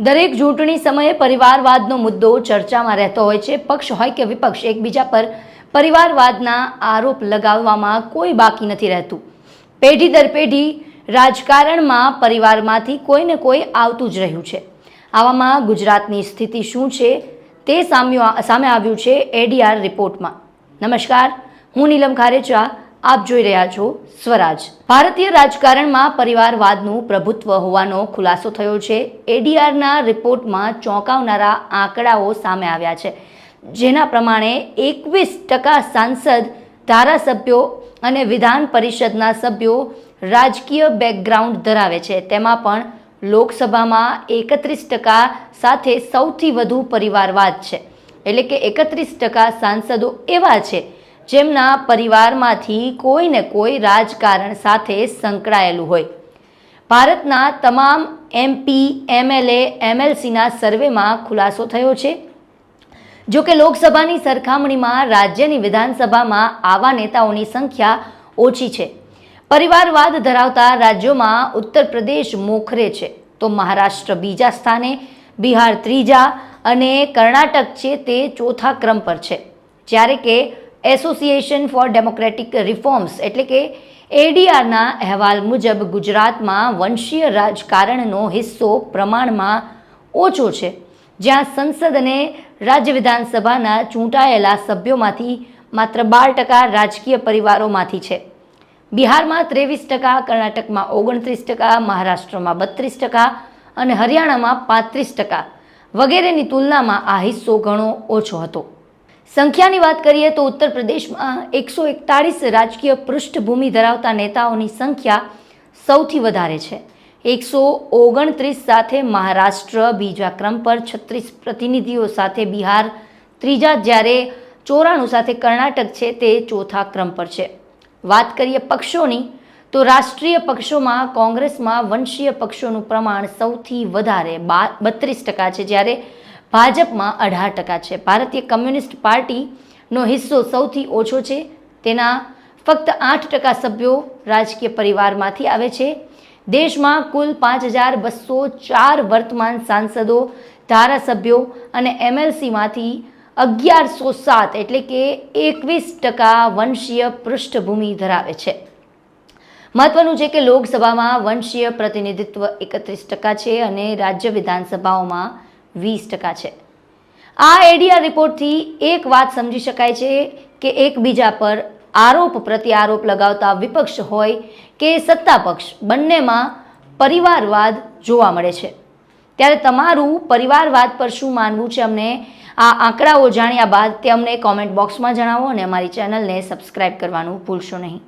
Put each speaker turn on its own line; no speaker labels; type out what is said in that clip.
દરેક ચૂંટણી સમયે પરિવારવાદનો મુદ્દો ચર્ચામાં રહેતો હોય છે. પક્ષ હોય કે વિપક્ષ એકબીજા પર પરિવારવાદના આરોપ લગાવવામાં કોઈ બાકી નથી રહેતું. પેઢી દર પેઢી રાજકારણમાં પરિવારમાંથી કોઈને કોઈ આવતું જ રહ્યું છે. આવામાં ગુજરાતની સ્થિતિ શું છે તે સામ્યો સામે આવ્યું છે એડીઆર રિપોર્ટમાં નમસ્કાર, હું નીલમ ખારેચા આપ જોઈ રહ્યા છો સ્વરાજ. ભારતીય રાજકારણમાં પરિવારવાદનું પ્રભુત્વ હોવાનો ખુલાસો થયો છે. એડીઆરના રિપોર્ટમાં ચોંકાવનારા આંકડાઓ સામે આવ્યા છે. જેના પ્રમાણે એકવીસ ટકા સાંસદ, ધારાસભ્યો અને વિધાન પરિષદના સભ્યો રાજકીય બેકગ્રાઉન્ડ ધરાવે છે. તેમાં પણ લોકસભામાં એકત્રીસ ટકા સાથે સૌથી વધુ પરિવારવાદ છે. એટલે કે એકત્રીસ ટકા સાંસદો એવા છે જેમના પરિવારમાંથી કોઈને કોઈ રાજકારણ સાથે સંકળાયેલું હોય. ભારતના તમામ એમપી એમએલએ એમએલસીના સર્વેમાં ખુલાસો થયો છે. જો કે લોકસભાની સરખામણીમાં રાજ્યની વિધાનસભામાં આવા નેતાઓની સંખ્યા ઓછી છે. પરિવારવાદ ધરાવતા રાજ્યોમાં ઉત્તર પ્રદેશ મોખરે છે. તો મહારાષ્ટ્ર બીજા સ્થાને, બિહાર ત્રીજા અને કર્ણાટક છે તે ચોથા ક્રમ પર છે. જ્યારે કે એસોસિએશન ફોર ડેમોક્રેટિક રિફોર્મ્સ એટલે કે એડીઆરના અહેવાલ મુજબ ગુજરાતમાં વંશીય રાજકારણનો હિસ્સો પ્રમાણમાં ઓછો છે. જ્યાં સંસદ અને રાજ્ય વિધાનસભાના ચૂંટાયેલા સભ્યોમાંથી માત્ર બાર ટકા રાજકીય પરિવારોમાંથી છે. બિહારમાં ત્રેવીસ ટકા, કર્ણાટકમાં ઓગણત્રીસ ટકા, મહારાષ્ટ્રમાં બત્રીસ ટકા અને હરિયાણામાં પાંત્રીસ ટકા વગેરેની તુલનામાં આ હિસ્સો ઘણો ઓછો હતો. સંખ્યાની વાત કરીએ તો ઉત્તર પ્રદેશમાં એકસો એકતાળીસ રાજકીય પૃષ્ઠભૂમિ ધરાવતા નેતાઓની સંખ્યા સૌથી વધારે છે. એકસો ઓગણત્રીસ સાથે મહારાષ્ટ્ર બીજા ક્રમ પર છત્રીસ પ્રતિનિધિઓ સાથે બિહાર, ત્રીજા જ્યારે ચોરાણું સાથે કર્ણાટક છે તે ચોથા ક્રમ પર છે. વાત કરીએ પક્ષોની, તો રાષ્ટ્રીય પક્ષોમાં કોંગ્રેસમાં વંશીય પક્ષોનું પ્રમાણ સૌથી વધારે, બા, બત્રીસ ટકા છે. જ્યારે ભાજપમાં અઢાર ટકા છે. ભારતીય કમ્યુનિસ્ટ પાર્ટીનો હિસ્સો સૌથી ઓછો છે. તેના ફક્ત આઠ ટકા સભ્યો રાજકીય પરિવારમાંથી આવે છે. દેશમાં કુલ પાંચ હજાર બસો ચાર વર્તમાન સાંસદો, ધારાસભ્યો અને એમએલસીમાંથી અગિયારસો સાત એટલે કે એકવીસ ટકા વંશીય પૃષ્ઠભૂમિ ધરાવે છે. મહત્વનું છે કે લોકસભામાં વંશીય પ્રતિનિધિત્વ એકત્રીસ ટકા છે અને રાજ્ય વિધાનસભાઓમાં વીસ ટકા છે. આ એડીઆર રિપોર્ટથી એક વાત સમજી શકાય છે કે એકબીજા પર આરોપ પ્રત્યારોપ લગાવતા વિપક્ષ હોય કે સત્તા પક્ષ, બંનેમાં પરિવારવાદ જોવા મળે છે. ત્યારે તમારું પરિવારવાદ પર શું માનવું છે અમને? આ આંકડાઓ જાણ્યા બાદ તે અમને કોમેન્ટ બોક્સમાં જણાવો અને અમારી ચેનલને સબસ્ક્રાઈબ કરવાનું ભૂલશો નહીં.